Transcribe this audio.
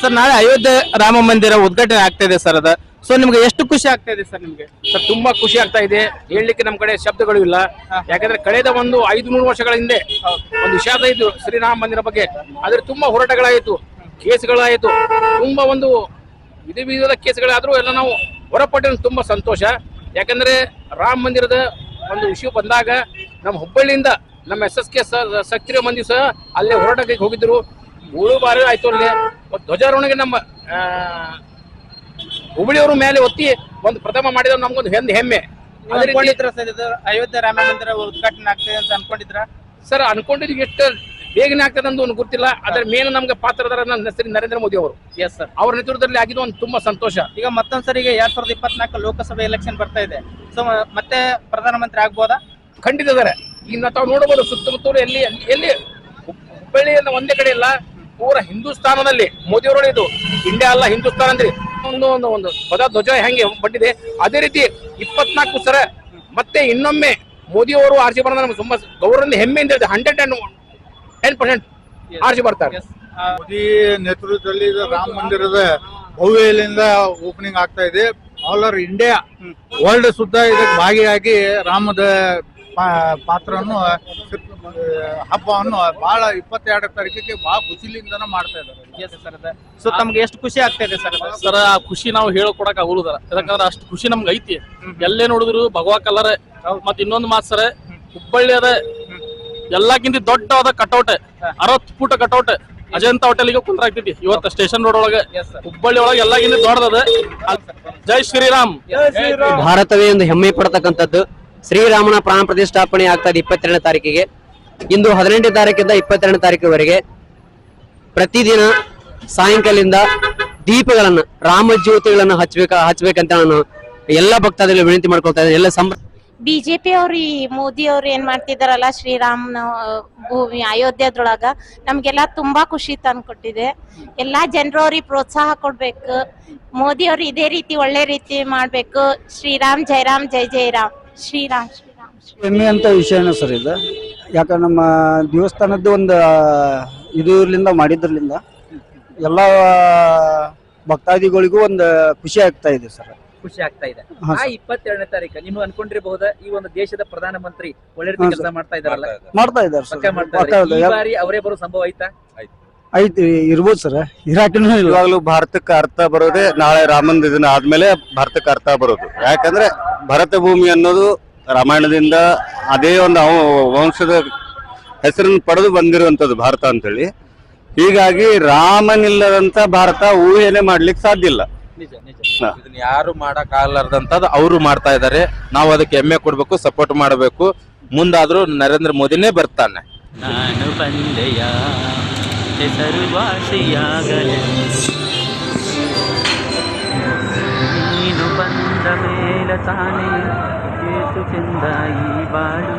Sir ನಾಳೆ ಅಯೋಧ್ಯೆ ರಾಮ ಮಂದಿರ ಉದ್ಘಾಟನೆ ಆಗ್ತಾ ಇದೆ ಸರ್ ಅದ. ಸೊ ನಿಮ್ಗೆ ಎಷ್ಟು ಖುಷಿ ಆಗ್ತಾ ಇದೆ ಸರ್ ನಿಮ್ಗೆ? ಸರ್ ತುಂಬಾ ಖುಷಿ ಆಗ್ತಾ ಇದೆ. ಹೇಳಲಿಕ್ಕೆ ನಮ್ಮ ಕಡೆ ಶಬ್ದಗಳು ಇಲ್ಲ. ಯಾಕಂದ್ರೆ ಕಳೆದ ಒಂದು ಐದು ನೂರು ವರ್ಷಗಳ ಹಿಂದೆ ಒಂದು ವಿಷಾದ ಶ್ರೀ ಶ್ರೀರಾಮ ಮಂದಿರ ಬಗ್ಗೆ. ಆದ್ರೆ ತುಂಬಾ ಹೋರಾಟಗಳಾಯಿತು ಕೇಸ್ಗಳಾಯಿತು. ತುಂಬಾ ಒಂದು ವಿಧ ವಿಧದ ಕೇಸ್ಗಳಾದ್ರೂ ಎಲ್ಲ ನಾವು ಹೊರಪಟ್ಟ ತುಂಬಾ ಸಂತೋಷ. ಯಾಕಂದ್ರೆ ರಾಮ ಮಂದಿರದ ಒಂದು ವಿಷಯ ಬಂದಾಗ ನಮ್ಮ ಹುಬ್ಬಳ್ಳಿಯಿಂದ ನಮ್ಮ ಎಸ್ ಎಸ್ ಕೆ ಸಕ್ರಿಯ ಮಂದಿ ಸಹ ಅಲ್ಲೇ ಹೋರಾಟಕ್ಕೆ ಹೋಗಿದ್ರು. ಮೂರು ಬಾರಿ ಆಯ್ತು ಅಲ್ಲಿ. ಧ್ವಜಾರೋಹಣಗೆ ನಮ್ಮ ಹುಬ್ಬಳ್ಳಿಯವರ ಮೇಲೆ ಒತ್ತಿ ಒಂದು ಪ್ರಥಮ ಮಾಡಿದ ನಮ್ಗೊಂದು ಹೆಂದ್ ಹೆಮ್ಮೆ. ಅನ್ಕೊಂಡಿದ್ರ ಸರ್ ಇದು? ಅಯೋಧ್ಯೆ ರಾಮ ಮಂದಿರ ಉದ್ಘಾಟನೆ ಆಗ್ತದೆ ಅಂತ ಅನ್ಕೊಂಡಿದ್ರ? ಸರ್ ಅನ್ಕೊಂಡಿದ್ದು ಎಷ್ಟು ಬೇಗನೆ ಆಗ್ತದೆ ಅಂತ ಒಂದು ಗೊತ್ತಿಲ್ಲ. ಅದ್ರ ಮೇನ್ ನಮ್ಗೆ ಪಾತ್ರದಾರ ನನ್ನ ಹೆಸರು ನರೇಂದ್ರ ಮೋದಿ ಅವರು. ಎಸ್ ಸರ್ ಅವರ ನೇತೃತ್ವದಲ್ಲಿ ಆಗಿದ್ದು ಒಂದು ತುಂಬಾ ಸಂತೋಷ. ಈಗ ಮತ್ತೊಂದ್ಸರಿ ಈಗ ಎರಡ್ ಸಾವಿರದ ಇಪ್ಪತ್ನಾಲ್ಕು ಲೋಕಸಭೆ ಎಲೆಕ್ಷನ್ ಬರ್ತಾ ಇದೆ. ಸೊ ಮತ್ತೆ ಪ್ರಧಾನಮಂತ್ರಿ ಆಗ್ಬೋದಾ? ಖಂಡಿತ ಇದಾರೆ. ಇನ್ನು ತಾವು ನೋಡಬಹುದು ಸುತ್ತಮುತ್ತಲು ಎಲ್ಲಿ ಎಲ್ಲಿ- ಎಲ್ಲಿ ಹುಬ್- ಒಂದೇ ಕಡೆ ಇಲ್ಲ. ಪೂರ ಹಿಂದೂಸ್ತಾನದಲ್ಲಿ. ಮೋದಿ ಅವರು ಇದು. ಇಂಡಿಯಾ ಅಲ್ಲ ಹಿಂದೂಸ್ತಾನ ಅಂದ್ರೆ. ಒಂದು ಒಂದು ಒಂದು ಪದ ಧ್ವಜ ಹೆಂಗೆ ಬಂದಿದೆ. ಅದೇ ರೀತಿ ಇಪ್ಪತ್ನಾಲ್ಕು ಸರ ಮತ್ತೆ ಇನ್ನೊಮ್ಮೆ ಮೋದಿ ಅವರು ಆರ್ಜಿ ಬರೋದು ನಮ್ಗೆ ತುಂಬಾ ಗೌರವದಿಂದ ಹೆಮ್ಮೆಯಿಂದ ಹಂಡ್ರೆಡ್ ಅಂಡ್ ಟೆನ್ ಪರ್ಸೆಂಟ್ ಆರ್ಜಿ ಬರ್ತಾರೆ ಮೋದಿ ನೇತೃತ್ವದಲ್ಲಿ ರಾಮ ಮಂದಿರದ ಭವ್ಯದಿಂದ ಓಪನಿಂಗ್ ಆಗ್ತಾ ಇದೆ. ಆಲ್ ಓವರ್ ಇಂಡಿಯಾ ವರ್ಲ್ಡ್ ಸುದ್ದ ಇದಕ್ಕೆ ಭಾಗಿಯಾಗಿ ರಾಮದ ಪಾತ್ರವನ್ನು ಹಬ್ಬವನ್ನು ಬಹಳ ಇಪ್ಪತ್ತೆರಡು ತಾರೀಕಿಗೆ ಬಹಳ ಖುಷಿಲಿಂದನ ಮಾಡ್ತಾ ಇದ್ದಾರೆ. ಎಸ್ ಸರ್ ಸೊ ತಮ್ಗೆ ಎಷ್ಟು ಖುಷಿ ಆಗ್ತಾ ಇದೆ ಸರ್ ಸರ್ ಆ ಖುಷಿ ನಾವು ಹೇಳ್ಕೊಡಕ್ ಆಗುದಿಲ್ಲ. ಯಾಕಂದ್ರೆ ಅಷ್ಟು ಖುಷಿ ನಮ್ಗೆ ಐತಿ. ಎಲ್ಲೇ ನೋಡಿದ್ರು ಭಗವಾ ಕಲರ್ ಮತ್ತೆ ಇನ್ನೊಂದು ಮಾತು ಸರ್ ಹುಬ್ಬಳ್ಳಿ ಅದ ಎಲ್ಲಕ್ಕಿಂತ ದೊಡ್ಡವಾದ ಕಟೌಟ್ ಅರವತ್ತು ಫೂಟ ಕಟೌಟ್ ಅಜಂತ ಹೋಟೆಲ್ಗೆ ಕುಂದ್ರಾಗ್ತೈತಿ ಇವತ್ತು ಸ್ಟೇಷನ್ ರೋಡ್ ಒಳಗೆ ಹುಬ್ಬಳ್ಳಿ ಒಳಗೆ ಎಲ್ಲಕ್ಕಿಂತ ದೊಡ್ಡದ ಜೈ ಶ್ರೀರಾಮ್. ಭಾರತವೇ ಒಂದು ಹೆಮ್ಮೆ ಪಡತಕ್ಕಂಥದ್ದು. ಶ್ರೀರಾಮನ ಪ್ರಾಣ ಪ್ರತಿಷ್ಠಾಪನೆ ಆಗ್ತಾ ಇದೆ ಇಪ್ಪತ್ತೆರಡನೇ ತಾರೀಕಿಗೆ. ಇಂದು ಹದಿನೆಂಟನೇ ತಾರೀಕಿಂದ ಇಪ್ಪತ್ತೆರಡನೇ ತಾರೀಕಿವರೆಗೆ ಪ್ರತಿದಿನ ಸಾಯಂಕಾಲದಿಂದ ದೀಪಗಳನ್ನು ರಾಮ ಜ್ಯೋತಿಗಳನ್ನು ಹಚ್ಚಬೇಕ ಹಚ್ಚಬೇಕಂತ ನಾನು ಎಲ್ಲ ಭಕ್ತಾದಿಗಳು ವಿನಂತಿ ಮಾಡ್ಕೊಳ್ತಾ ಇದ್ದೇನೆ. ಎಲ್ಲ ಸಂಭ್ರ ಬಿಜೆಪಿ ಅವ್ರು ಈ ಮೋದಿ ಅವ್ರು ಏನ್ ಮಾಡ್ತಿದಾರಲ್ಲ, ಶ್ರೀರಾಮ್ನ ಭೂಮಿ ಅಯೋಧ್ಯದೊಳಗ ನಮ್ಗೆಲ್ಲ ತುಂಬಾ ಖುಷಿ ತಂದ್ಕೊಟ್ಟಿದೆ ಎಲ್ಲಾ ಜನರು ಅವ್ರಿಗೆ ಪ್ರೋತ್ಸಾಹ ಕೊಡ್ಬೇಕು. ಮೋದಿ ಅವ್ರು ಇದೇ ರೀತಿ, ಒಳ್ಳೆ ರೀತಿ ಮಾಡ್ಬೇಕು. ಶ್ರೀರಾಮ್, ಜೈರಾಮ್, ಜೈ ಜಯರಾಮ್ ಶ್ರೀರಾಮ್ ಶ್ರೀರಾಮ್ ಶ್ರೀರಾಮ್. ಅಂತ ವಿಷಯನೇ ಸರ್ ಇದು? ಯಾಕಂದ್ರೆ ನಮ್ಮ ದೇವಸ್ಥಾನದ್ದು ಒಂದು ಇದರಿಂದ ಮಾಡಿದ್ರಲಿಂದ, ಎಲ್ಲ ಭಕ್ತಾದಿಗಳಿಗೂ ಒಂದು ಖುಷಿ ಆಗ್ತಾ ಇದೆ ಸರ್. ಖುಷಿ ಆಗ್ತಾ ಇದೆ. ಹಾ, ಆ. ಇಪ್ಪತ್ತೆರಡನೇ ತಾರೀಕು ನೀವು ಅನ್ಕೊಂಡಿರಬಹುದ ಈ ಒಂದು ದೇಶದ ಪ್ರಧಾನ ಮಂತ್ರಿ ಒಳ್ಳೆ ರೀತಿ ಕೆಲಸ ಮಾಡ್ತಾ ಇದಾರಲ್ಲ ಮಾಡ್ತಾ ಇದ್ದಾರೆ. ಸರ್ ಪಕ್ಕ ಮಾಡ್ತಾ ಮಾಡ್ತಾ ಇದ್ದಾರೆ. ಈ ಬಾರಿ ಅವರೇ ಬರೋ ಸಂಭವ ಆಯ್ತಾ? ಐತಿ ಇರ್ಬೋದು ಸರ್. ಇರಾಕಿನೂ ಇವಾಗಲೂ ಭಾರತಕ್ಕೆ ಅರ್ಥ ಬರೋದೇ ನಾಳೆ ರಾಮನ ದಿನ ಆದ್ಮೇಲೆ ಭಾರತಕ್ಕೆ ಅರ್ಥ ಬರೋದು. ಯಾಕಂದ್ರೆ ಭರತ ಭೂಮಿ ಅನ್ನೋದು ರಾಮಾಯಣದಿಂದ ಅದೇ ಒಂದು ವಂಶದ ಹೆಸರನ್ನು ಪಡೆದು ಬಂದಿರುವಂತದ್ದು ಭಾರತ ಅಂತೇಳಿ. ಹೀಗಾಗಿ ರಾಮನಿಲ್ಲದಂತ ಭಾರತ ಊಹೆನೆ ಮಾಡ್ಲಿಕ್ಕೆ ಸಾಧ್ಯ ಇಲ್ಲ. ಇದನ್ನ ಯಾರು ಮಾಡಕ್ ಆಗಲಾರ್ದಂತದ್ ಅವರು ಮಾಡ್ತಾ ಇದ್ದಾರೆ. ನಾವು ಅದಕ್ಕೆ ಹೆಮ್ಮೆ ಕೊಡ್ಬೇಕು ಸಪೋರ್ಟ್ ಮಾಡಬೇಕು. ಮುಂದಾದ್ರೂ ನರೇಂದ್ರ ಮೋದಿನೇ ಬರ್ತಾನೆ. ನಾನು ಬಂದೆಯ ನೀನು ಬಂದ ಮೇಲೆ ತಾನೇ ಏತು ಚೆಂದ ಈ ಬಾಳು.